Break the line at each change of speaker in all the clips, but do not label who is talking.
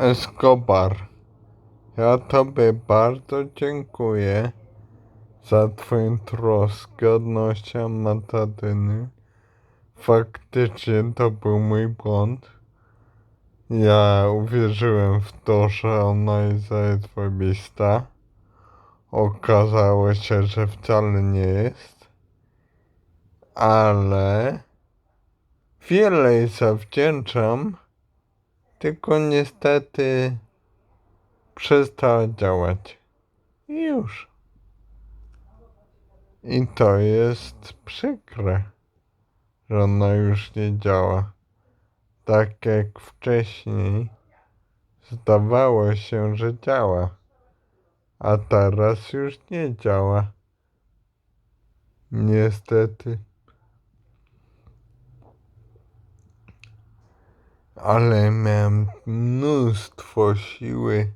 Escobar. Ja Tobie bardzo dziękuję za Twoją troskę odnośnie Matadyny. Faktycznie to był mój błąd. Ja uwierzyłem w to, że ona jest zajebista. Okazało się, że wcale nie jest. Ale wiele jej zawdzięczam, tylko niestety przestała działać. I już. I to jest przykre, że ona już nie działa. Tak jak wcześniej zdawało się, że działa, a teraz już nie działa. Niestety. Ale miałem mnóstwo siły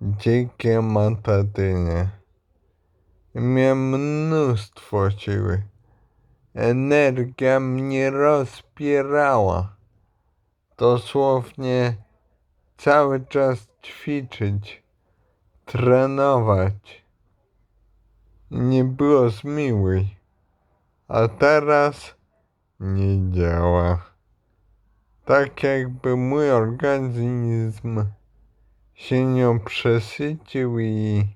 dzięki Matadynie. Miałem mnóstwo siły. Energia mnie rozpierała. Dosłownie cały czas ćwiczyć, trenować. Nie było zmiłuj. A teraz nie działa. Tak jakby mój organizm się nią przesycił i,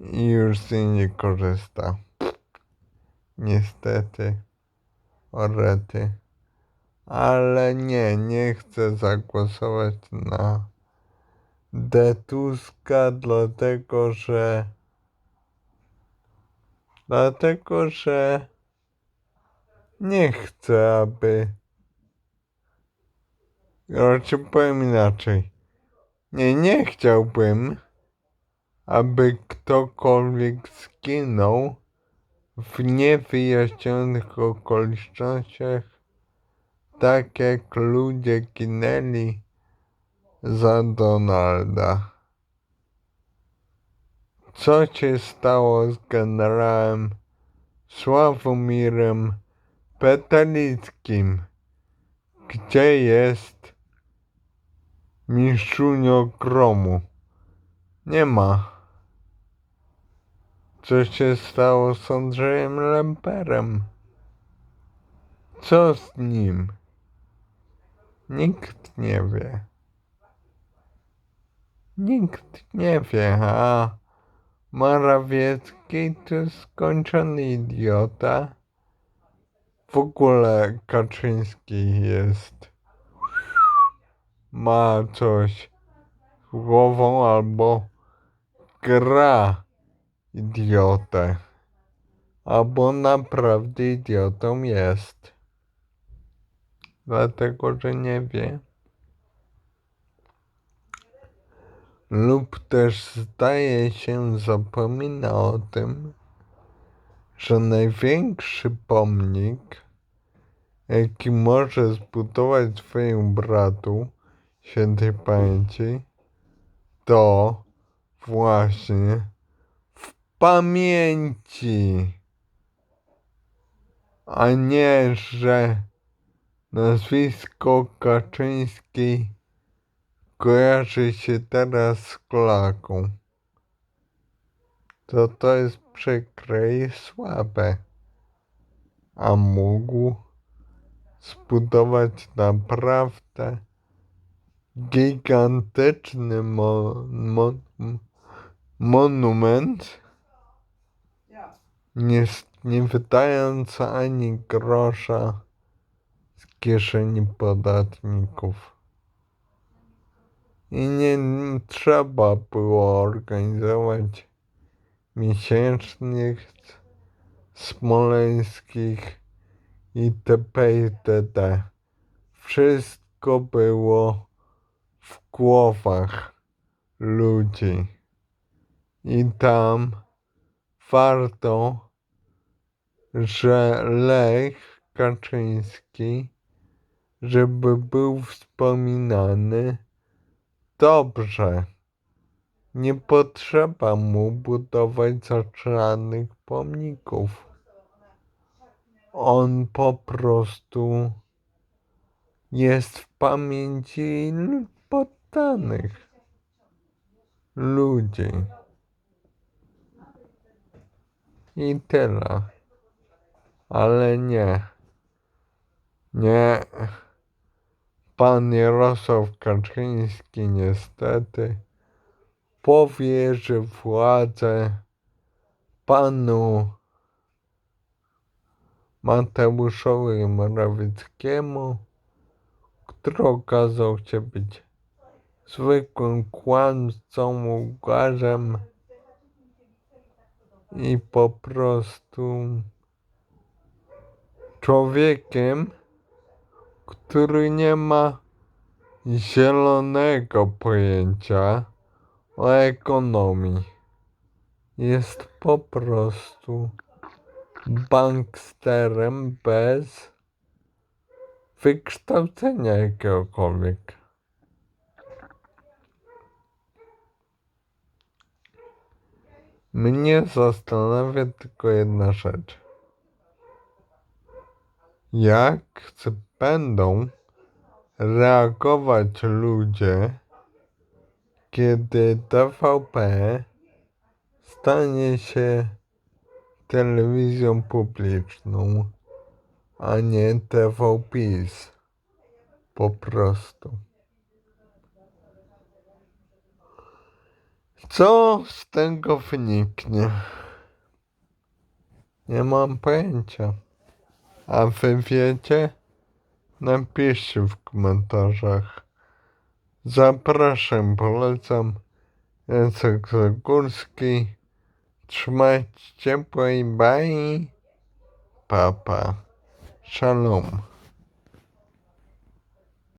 i już z niej nie korzysta. Niestety. Orety. Ale nie, nie chcę zagłosować na Detuska, dlatego że dlatego że nie chcę, aby raczej powiem inaczej. Nie, nie chciałbym, aby ktokolwiek zginął w niewyjaśnionych okolicznościach, tak jak ludzie ginęli za Donalda. Co się stało z generałem Sławomirem Petalickim? Gdzie jest mistrzunio gromu? Nie ma. Co się stało z Andrzejem Lemperem? Co z nim? Nikt nie wie. Nikt nie wie, a Morawiecki to skończony idiota. W ogóle Kaczyński jest. Ma coś z głową albo gra idiotę. Albo naprawdę idiotą jest. Dlatego, że nie wie. Lub też zdaje się zapomina o tym, że największy pomnik, jaki może zbudować swojemu bratu świętej pamięci, to właśnie w pamięci, a nie, że nazwisko Kaczyński kojarzy się teraz z klaką. To to jest przykre i słabe. A mógł zbudować naprawdę gigantyczny mo, mo, monument, nie, nie wydając ani grosza z kieszeni podatników. I nie trzeba było organizować miesięcznych smoleńskich itp. itd. Wszystko było w głowach ludzi. I tam warto, że Lech Kaczyński, żeby był wspominany dobrze. Nie potrzeba mu budować żadnych pomników. On po prostu jest w pamięci znanych ludzi. I tyle. Ale nie. Nie. Pan Jarosław Kaczyński niestety powierzy władzę panu Mateuszowi Morawieckiemu, który okazał się być zwykłym kłamcą, łgarzem i po prostu człowiekiem, który nie ma zielonego pojęcia o ekonomii. Jest po prostu banksterem bez wykształcenia jakiegokolwiek. Mnie zastanawia tylko jedna rzecz. Jak będą reagować ludzie, kiedy TVP stanie się telewizją publiczną, a nie TVPiS. Po prostu. Co z tego wyniknie? Nie mam pojęcia. A wy wiecie? Napiszcie w komentarzach. Zapraszam, polecam. Jacek Zagórski. Trzymajcie ciepło i bye. Papa. Shalom.